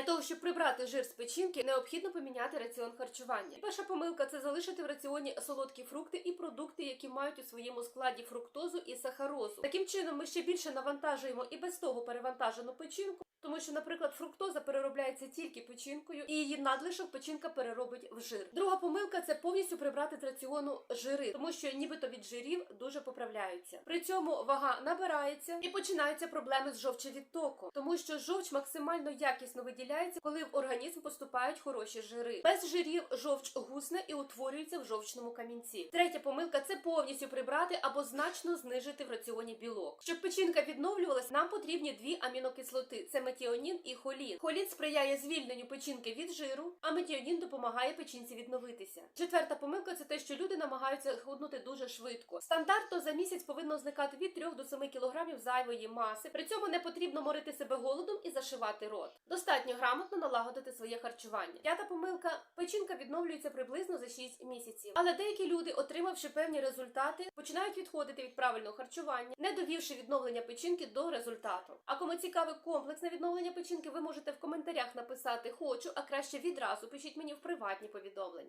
Для того, щоб прибрати жир з печінки, необхідно поміняти раціон харчування. Перша помилка це залишити в раціоні солодкі фрукти і продукти, які мають у своєму складі фруктозу і сахарозу. Таким чином, ми ще більше навантажуємо і без того перевантажену печінку. Тому що, наприклад, фруктоза переробляється тільки печінкою, і її надлишок печінка переробить в жир. Друга помилка це повністю прибрати з раціону жири, тому що нібито від жирів дуже поправляються. При цьому вага набирається і починаються проблеми з жовчевідтоком, тому що жовч максимально якісно виділяється, коли в організм поступають хороші жири. Без жирів жовч гусне і утворюється в жовчному камінці. Третя помилка це повністю прибрати або значно знижити в раціоні білок. Щоб печінка відновлювалась, нам потрібні дві амінокислоти: це метіонін і холін. Холін сприяє звільненню печінки від жиру, а метіонін допомагає печінці відновитися. Четверта помилка це те, що люди намагаються худнути дуже швидко. Стандартно за місяць повинно зникати від 3 до 7 кг зайвої маси. При цьому не потрібно морити себе голодом і зашивати рот. Достатньо грамотно налагодити своє харчування. П'ята помилка печінка відновлюється приблизно за 6 місяців. Але деякі люди, отримавши певні результати, починають відходити від правильного харчування, не довівши відновлення печінки до результату. А кому цікаве комплексне відновлення печінки, ви можете в коментарях написати хочу, а краще відразу пишіть мені в приватні повідомлення.